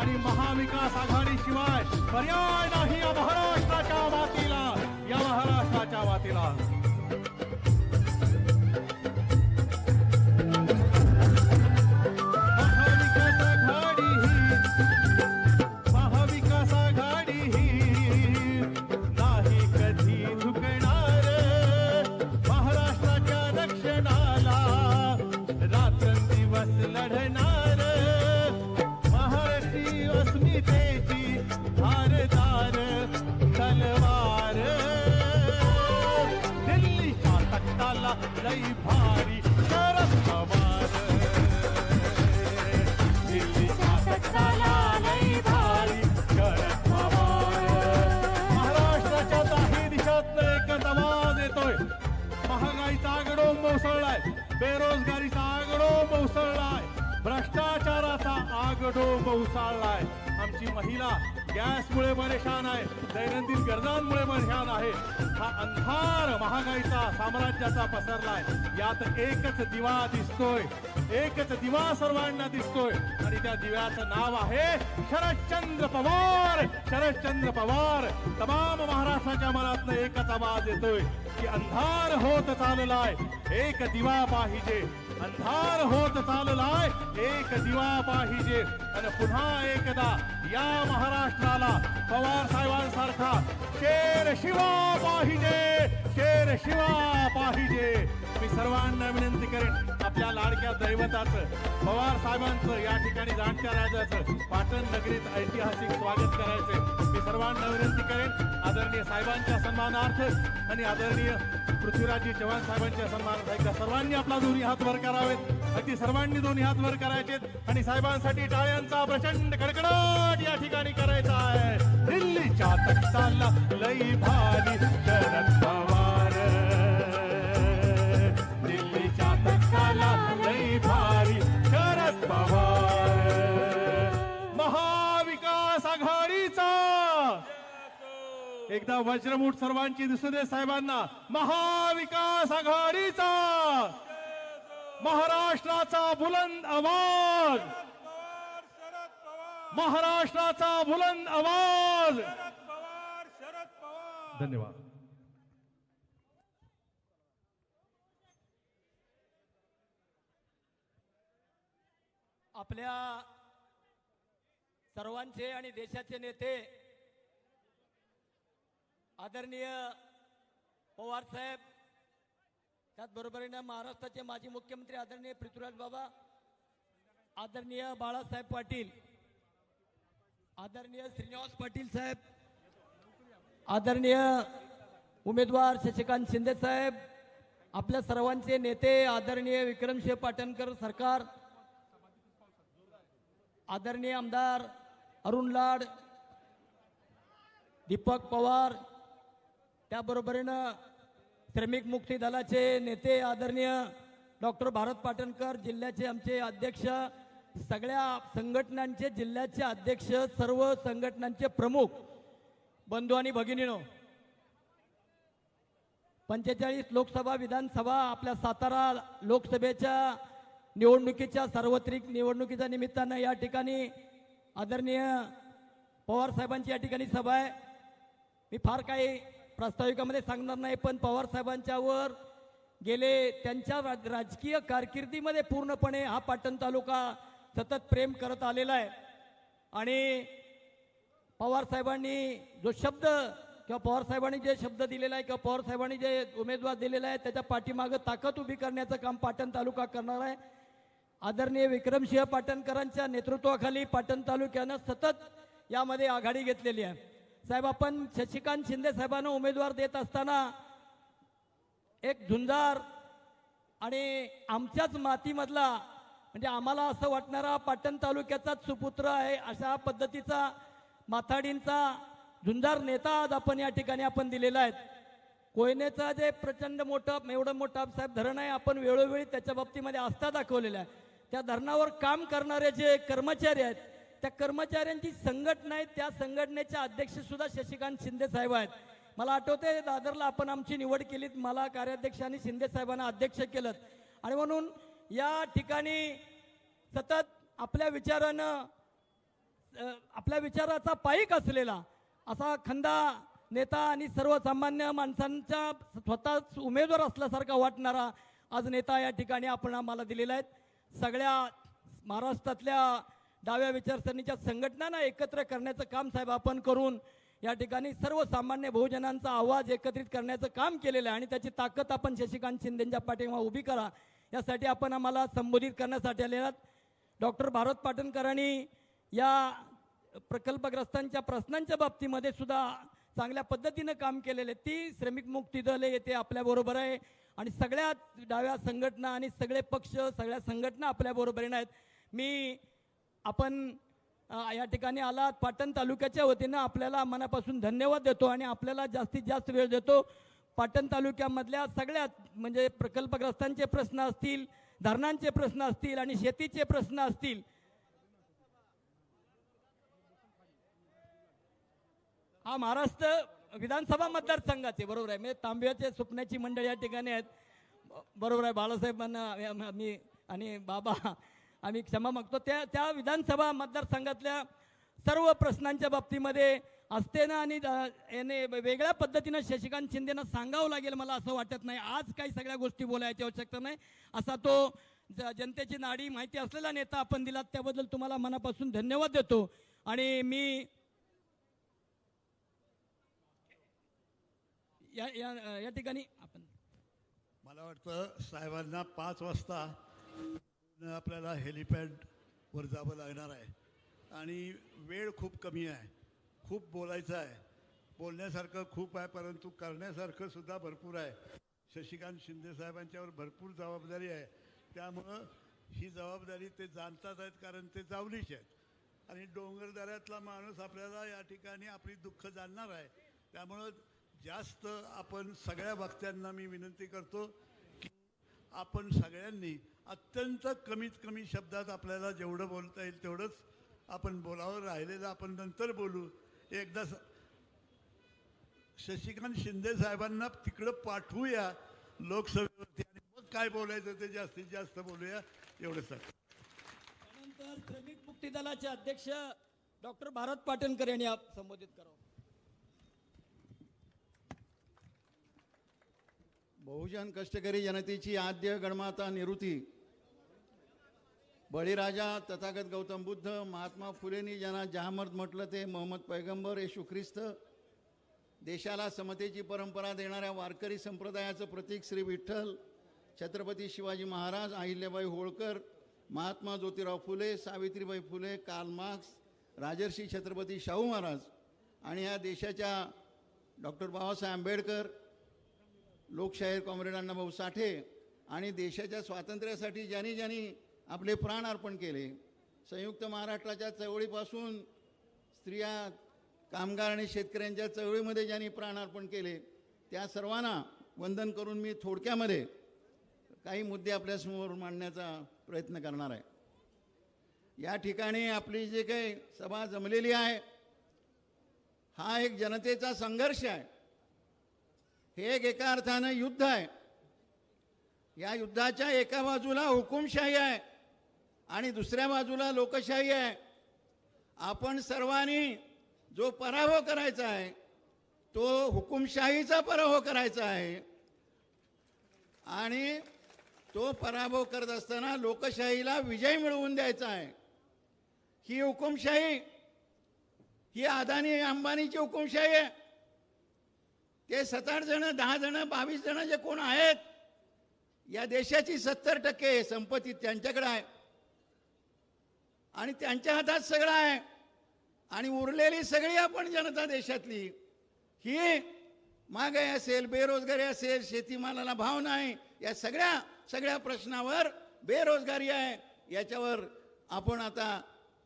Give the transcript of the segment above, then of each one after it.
आणि महाविकास आघाडी शिवाय पर्याय नाही या महाराष्ट्राच्या वातीला. या महाराष्ट्राच्या वातीला. लई भारी शरद पवार दिल्लीच्या तख्ताला लई भारी शरद पवार महाराष्ट्राच्या दाही दिशातनं एकच आवाज येतोय. महागाईचा आगडो मोसळलाय. बेरोजगारीचा आगडो मोसळलाय. भ्रष्टाचाराचा आगडो मोसळलाय आमची महिला गॅसमुळे परेशान आहे. दैनंदिन गरजांमुळे परेशान आहे. हा अंधार महागाईचा साम्राज्याचा पसरलाय. यात एकच दिवा दिसतोय. एकच दिवा सर्वांना दिसतोय. आणि त्या दिव्याचं नाव आहे शरदचंद्र पवार. शरदचंद्र पवार तमाम महाराष्ट्राच्या मनातनं एकच आवाज येतोय की अंधार होत चाललाय. एक दिवा पाहिजे. अंधार होत चाललाय. एक दिवा पाहिजे. आणि पुन्हा एकदा या महाराष्ट्राला पवार साहेबांसारखा शेर शिवा पाहिजे. शेर शिवा सर्वांना विनंती करेन आपल्या लाडक्या दैवताचं पवार साहेबांचं या ठिकाणी जाणत्या राजाचं पाटण नगरीत ऐतिहासिक स्वागत करायचे. मी सर्वांना विनंती करेन आदरणीय साहेबांच्या सन्मानार्थ आणि आदरणीय पृथ्वीराजी चव्हाण साहेबांच्या सन्मानार्थ एकदा सर्वांनी आपला दोन्ही हात वर करावेत. अगदी सर्वांनी दोन्ही हात वर करायचेत आणि साहेबांसाठी टाळ्यांचा प्रचंड कडकडाट या ठिकाणी करायचा आहे. दिल्लीच्या तख्ताला लई भारी एकदा वज्रमूठ सर्वांची दिसू दे साहेबांना. महाविकास आघाडीचा महाराष्ट्राचा बुलंद आवाज. महाराष्ट्राचा बुलंद आवाज. धन्यवाद. आपल्या सर्वांचे आणि देशाचे नेते आदरणीय पवार साहेब त्याचबरोबरीनं महाराष्ट्राचे माजी मुख्यमंत्री आदरणीय पृथ्वीराज बाबा आदरणीय बाळासाहेब पाटील आदरणीय श्रीनिवास पाटील साहेब आदरणीय उमेदवार शशिकांत शिंदे साहेब आपल्या सर्वांचे नेते आदरणीय विक्रमसिंह पाटणकर सरकार आदरणीय आमदार अरुण लाड दीपक पवार त्याबरोबरीनं श्रमिक मुक्ती दलाचे नेते आदरणीय डॉक्टर भारत पाटणकर जिल्ह्याचे आमचे अध्यक्ष सगळ्या संघटनांचे जिल्ह्याचे अध्यक्ष सर्व संघटनांचे प्रमुख बंधू आणि भगिनीनो पंचेचाळीस लोकसभा विधानसभा आपल्या सातारा लोकसभेच्या निवडणुकीच्या सार्वत्रिक निवडणुकीच्या निमित्तानं या ठिकाणी आदरणीय पवार साहेबांची या ठिकाणी सभा आहे. मी फार काही प्रास्ताविकामध्ये सांगणार नाही पण पवार साहेबांच्यावर गेले त्यांच्या राज- राजकीय कारकिर्दीमध्ये पूर्णपणे हा पाटण तालुका सतत प्रेम करत आलेला आहे. आणि पवारसाहेबांनी जो शब्द किंवा पवारसाहेबांनी जे शब्द दिलेला आहे किंवा पवार साहेबांनी जे उमेदवार दिलेला आहे त्याच्या पाठीमागं ताकद उभी करण्याचं काम पाटण तालुका करणार आहे. आदरणीय विक्रमसिंह पाटणकरांच्या नेतृत्वाखाली पाटण तालुक्यानं सतत यामध्ये आघाडी घेतलेली आहे. साहेब आपण शशिकांत शिंदे साहेबांना उमेदवार देत असताना एक झुंजार आणि आमच्याच मातीमधला म्हणजे आम्हाला असं वाटणारा पाटण तालुक्याचाच सुपुत्र आहे अशा पद्धतीचा माथाडींचा झुंजार नेता आज आपण या ठिकाणी आपण दिलेला आहे. कोयनेचं जे प्रचंड मोठं एवढं मोठं साहेब धरण आहे आपण वेळोवेळी त्याच्या बाबतीमध्ये आस्था दाखवलेला आहे. त्या धरणावर काम करणारे जे कर्मचारी आहेत त्या कर्मचाऱ्यांची संघटना आहे त्या संघटनेचे अध्यक्ष सुद्धा शशिकांत शिंदे साहेब आहेत. मला आठवते दादरला आपण आमची निवड केलीत मला कार्याध्यक्ष आणि शिंदे साहेबांना अध्यक्ष केलं आणि म्हणून या ठिकाणी सतत आपल्या विचारानं आपल्या विचाराचा पाईक असलेला असा खंदा नेता आणि सर्वसामान्य माणसांच्या स्वतःच उमेदवार असल्यासारखा वाटणारा आज नेता या ठिकाणी आपण आम्हाला दिलेला आहेत सगळ्या महाराष्ट्रातल्या डाव्या विचारसरणीच्या संघटनांना एकत्र करण्याचं काम साहेब आपण करून या ठिकाणी सर्वसामान्य बहुजनांचा आवाज एकत्रित करण्याचं काम केलेलं आहे आणि त्याची ताकद आपण शशिकांत शिंदेच्या पाठीमागे उभी करा. यासाठी आपण आम्हाला संबोधित करण्यासाठी आलेला आहात. डॉक्टर भारत पाटणकरांनी या प्रकल्पग्रस्तांच्या प्रश्नांच्या बाबतीमध्ये सुद्धा चांगल्या पद्धतीनं काम केलेले ती श्रमिक मुक्ती दल येते आपल्याबरोबर आहे आणि सगळ्या डाव्या संघटना आणि सगळे पक्ष सगळ्या संघटना आपल्याबरोबरीनं आहेत. मी आपण या ठिकाणी आलात. पाटण तालुक्याच्या वतीनं आपल्याला मनापासून धन्यवाद देतो आणि आपल्याला जास्तीत जास्त वेळ देतो. पाटण तालुक्यामधल्या सगळ्यात म्हणजे प्रकल्पग्रस्तांचे प्रश्न असतील धरणांचे प्रश्न असतील आणि शेतीचे प्रश्न असतील. हा महाराष्ट्र विधानसभा मतदारसंघाचे बरोबर आहे. म्हणजे तांब्याचे सुपण्याची मंडळी या ठिकाणी आहेत. बरोबर आहे. बाळासाहेबांना मी आणि बाबा आम्ही क्षमा मागतो. त्या त्या विधानसभा मतदारसंघातल्या सर्व प्रश्नांच्या बाबतीमध्ये असतेनं आणि याने वेगळ्या पद्धतीनं शशिकांत शिंदेनं सांगावं लागेल मला असं वाटत नाही. आज काही सगळ्या गोष्टी बोलायची आवश्यकता नाही. असा तो जनतेची नाडी माहिती असलेला नेता आपण दिलात त्याबद्दल तुम्हाला मनापासून धन्यवाद देतो. आणि मी या या या ठिकाणी आपण मला वाटतं साहेबांना पाच वाजता आपल्याला हेलिपॅडवर जावं लागणार आहे. आणि वेळ खूप कमी आहे. खूप बोलायचं आहे. बोलण्यासारखं खूप आहे परंतु करण्यासारखं सुद्धा भरपूर आहे. शशिकांत शिंदे साहेबांच्यावर भरपूर जबाबदारी आहे. त्यामुळं ही जबाबदारी ते जाणतात आहेत कारण ते जावलीच आहेत. आणि डोंगरदऱ्यातला माणूस आपल्याला या ठिकाणी आपली दुःख जाणणार आहे. त्यामुळं जास्त आपण सगळ्या वक्त्यांना मी विनंती करतो की आपण सगळ्यांनी अत्यंत कमीत कमी शब्दात आपल्याला जेवढं बोलता येईल तेवढंच आपण बोलावं. राहिलेलं आपण नंतर बोलू. एकदा स- शशिकांत शिंदे साहेबांना तिकडं पाठवूया लोकसभेवरती आणि मग काय बोलायचं ते जास्तीत जास्त बोलूया. एवढंच त्यानंतर श्रमिक मुक्ती दलाचे अध्यक्ष डॉक्टर भारत पाटणकर यांनी आप संबोधित करावं. बहुजन कष्टकरी जनतेची आद्य गणमाता निवृत्ती. बळीराजा तथागत गौतम बुद्ध महात्मा फुलेंनी ज्यांना जहामर्द म्हटलं ते मोहम्मद पैगंबर येशू ख्रिस्त देशाला समतेची परंपरा देणाऱ्या वारकरी संप्रदायाचं प्रतीक श्री विठ्ठल छत्रपती शिवाजी महाराज अहिल्याबाई होळकर महात्मा ज्योतिराव फुले सावित्रीबाई फुले कार्ल मार्क्स राजर्षी छत्रपती शाहू महाराज आणि या देशाच्या डॉक्टर बाबासाहेब आंबेडकर लोकशाहीर कॉम्रेड अण्णाभाऊ साठे आणि देशाच्या स्वातंत्र्यासाठी ज्यांनी ज्यांनी आपले प्राण अर्पण केले. संयुक्त महाराष्ट्राच्या चळवळीपासून स्त्रिया कामगार आणि शेतकऱ्यांच्या चळवळीमध्ये ज्यांनी प्राण अर्पण केले त्या सर्वांना वंदन करून मी थोडक्यामध्ये काही मुद्दे आपल्यासमोर मांडण्याचा प्रयत्न करणार आहे. या ठिकाणी आपली जे काही सभा जमलेली आहे हा एक जनतेचा संघर्ष आहे. हे एक एका अर्थानं युद्ध आहे. या युद्धाच्या एका बाजूला हुकुमशाही आहे. आणि दुसऱ्या बाजूला लोकशाही आहे. आपण सर्वांनी जो पराभव करायचा आहे तो हुकुमशाहीचा पराभव करायचा आहे. आणि तो पराभव करत असताना लोकशाहीला विजय मिळवून द्यायचा आहे. ही हुकुमशाही ही अदानी अंबानीची हुकुमशाही आहे. ते सात जण दहा जण बावीस जण जे कोण आहेत या देशाची सत्तर टक्के संपत्ती त्यांच्याकडे आहे. आणि त्यांच्या हातात सगळं आहे. आणि उरलेली सगळी आपण जनता देशातली ही महागाई असेल बेरोजगारी असेल शेतीमालाला भाव नाही या सगळ्या सगळ्या प्रश्नावर बेरोजगारी आहे. याच्यावर आपण आता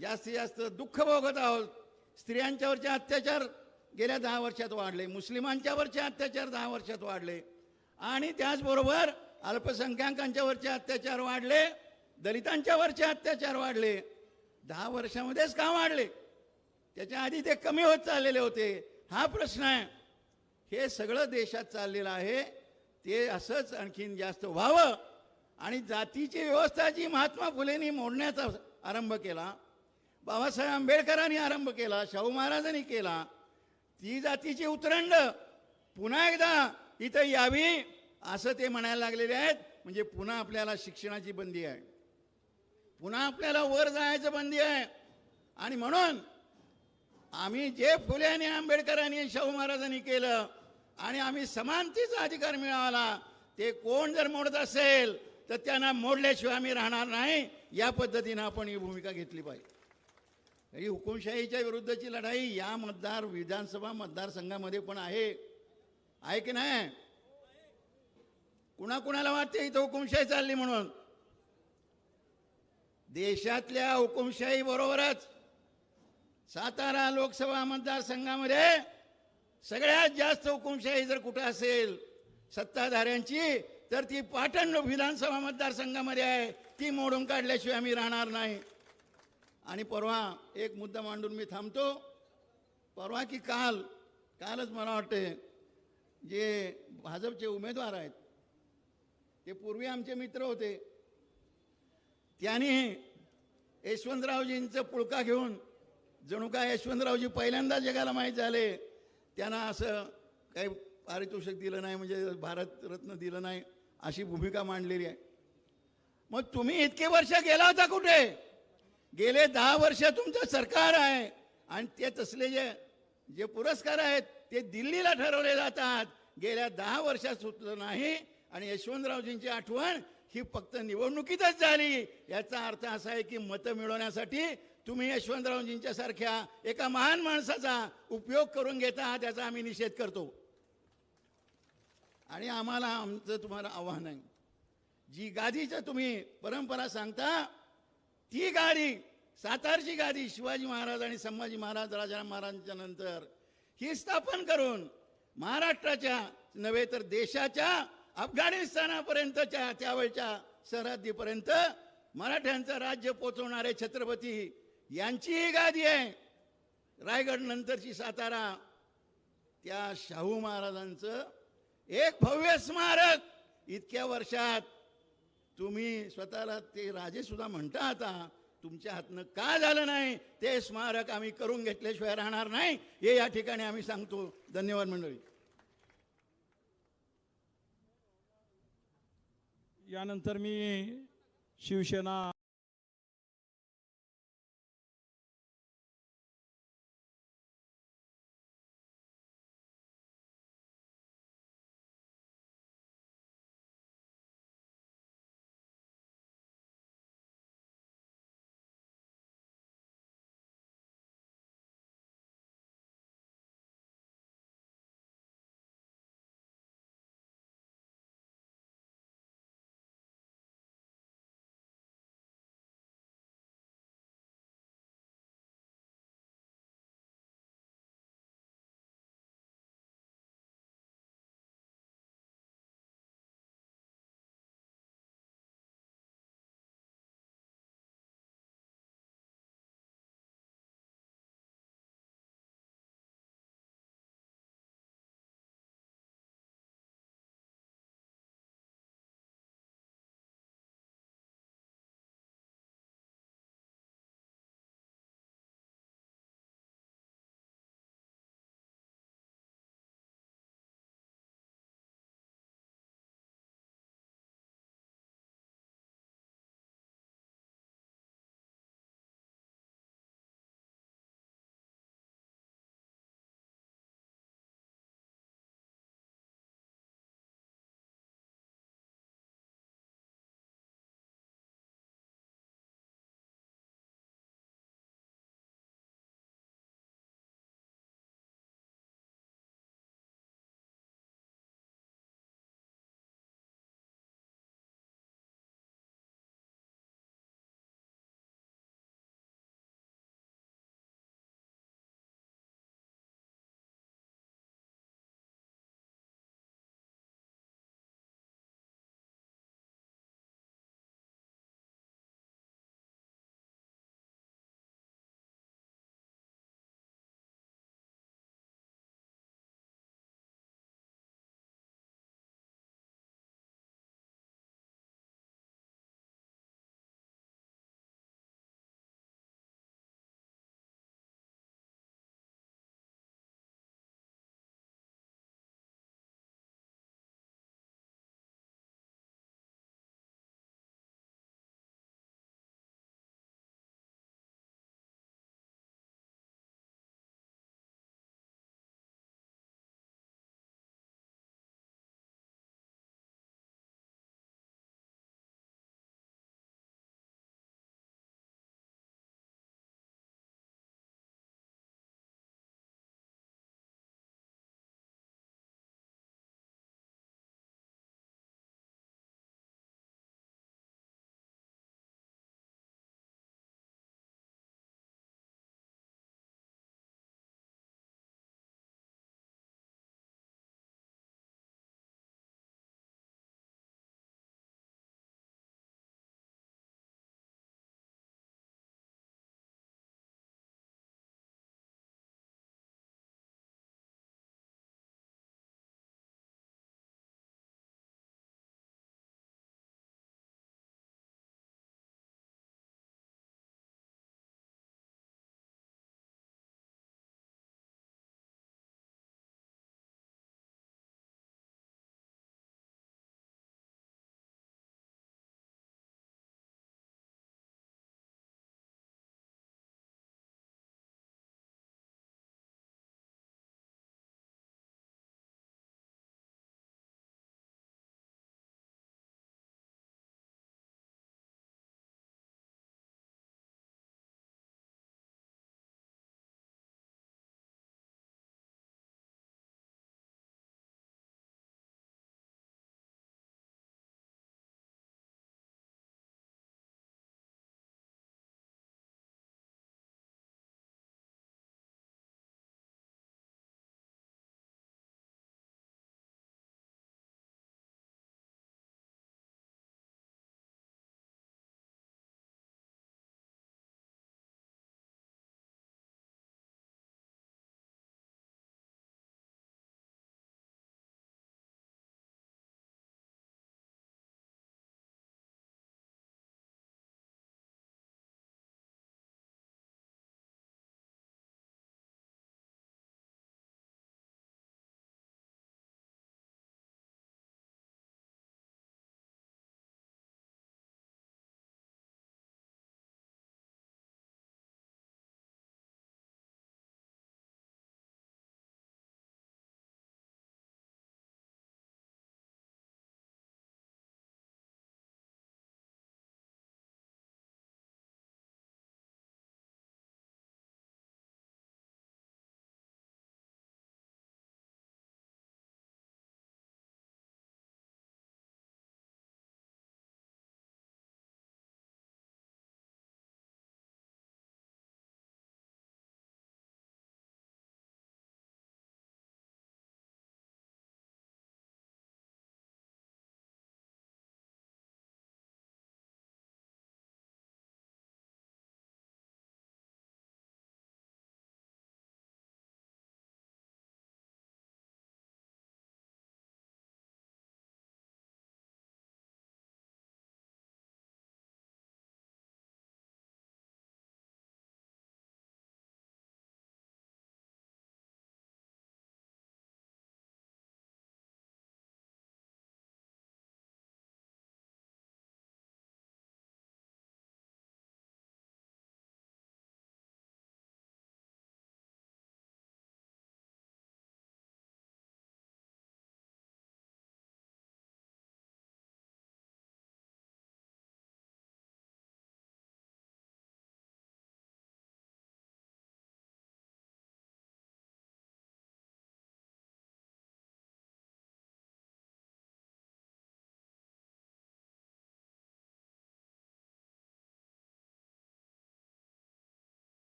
जास्तीत जास्त दुःख भोगत आहोत. स्त्रियांच्यावरचे अत्याचार गेल्या दहा वर्षात वाढले मुस्लिमांच्यावरचे अत्याचार दहा वर्षात वाढले. आणि त्याचबरोबर अल्पसंख्याकांच्यावरचे अत्याचार वाढले दलितांच्यावरचे अत्याचार वाढले. दहा वर्षामध्येच का वाढले? त्याच्या आधी ते कमी होत चाललेले होते. हा प्रश्न आहे. हे सगळं देशात चाललेलं आहे. ते असंच आणखीन जास्त व्हावं. आणि जातीची व्यवस्था जी महात्मा फुलेंनी मोडण्याचा आरंभ केला बाबासाहेब आंबेडकरांनी आरंभ केला शाहू महाराजांनी केला ती जातीची उतरंड पुन्हा एकदा इथं यावी असं ते म्हणायला लागलेले आहेत. म्हणजे पुन्हा आपल्याला शिक्षणाची बंदी आहे. पुन्हा आपल्याला वर जायचं बंदी आहे. आणि म्हणून आम्ही जे फुले आणि आंबेडकरांनी शाहू महाराजांनी केलं आणि आम्ही समानतेचा अधिकार मिळाला ते कोण जर मोडत असेल तर त्यांना मोडल्याशिवाय आम्ही राहणार नाही. या पद्धतीनं आपण ही भूमिका घेतली पाहिजे. ही हुकुमशाहीच्या विरुद्धची लढाई या मतदार विधानसभा मतदारसंघामध्ये पण आहे. आहे की नाही? कुणाकुणाला वाटते इथं हुकुमशाही चालली म्हणून? देशातल्या हुकुमशाही बरोबरच सातारा लोकसभा मतदारसंघामध्ये सगळ्यात जास्त हुकुमशाही जर कुठं असेल सत्ताधाऱ्यांची तर ती पाटण विधानसभा मतदारसंघामध्ये आहे. ती मोडून काढल्याशिवाय आम्ही राहणार नाही. आणि परवा एक मुद्दा मांडून मी थांबतो. परवा की काल कालच मला वाटते जे भाजपचे उमेदवार आहेत ते पूर्वी आमचे मित्र होते. त्यांनी यशवंतरावजींचं पुळका घेऊन जणू काय यशवंतरावजी पहिल्यांदा जगाला माहीत झाले त्यांना असं काही पारितोषिक दिलं नाही म्हणजे भारतरत्न दिलं नाही अशी भूमिका मांडलेली आहे. मग तुम्ही इतके वर्ष गेला होता कुठे? गेले दहा वर्ष तुमचं सरकार आहे आणि ते तसले जे जे पुरस्कार आहेत ते दिल्लीला ठरवले जातात. गेल्या दहा वर्षात सुटलं नाही आणि यशवंतरावजींची आठवण ही फक्त निवडणुकीतच झाली. याचा अर्थ असा आहे की मतं मिळवण्यासाठी तुम्ही यशवंतरावजींच्या सारख्या एका महान माणसाचा उपयोग करून घेता त्याचा आम्ही निषेध करतो. आणि आम्हाला आमचं तुम्हाला आव्हान आहे. जी गादीचं तुम्ही परंपरा सांगता ती गाडी सातारची गादी शिवाजी महाराज आणि संभाजी महाराज राजाराम महाराजांच्या नंतर ही स्थापन करून महाराष्ट्राच्या नव्हे तर देशाच्या अफगाणिस्तानापर्यंतच्या त्यावेळच्या सरहद्दीपर्यंत मराठ्यांचं राज्य पोचवणारे छत्रपती यांचीही गादी आहे. रायगड नंतरची सातारा त्या शाहू महाराजांचं एक भव्य स्मारक. इतक्या वर्षात तुम्ही स्वतःला ते राजे सुद्धा म्हणता आता तुमच्या हातनं का झालं नाही? ते स्मारक आम्ही करून घेतल्याशिवाय राहणार नाही. हे या ठिकाणी आम्ही सांगतो. धन्यवाद मंडळी. यानंतर मी शिवसेना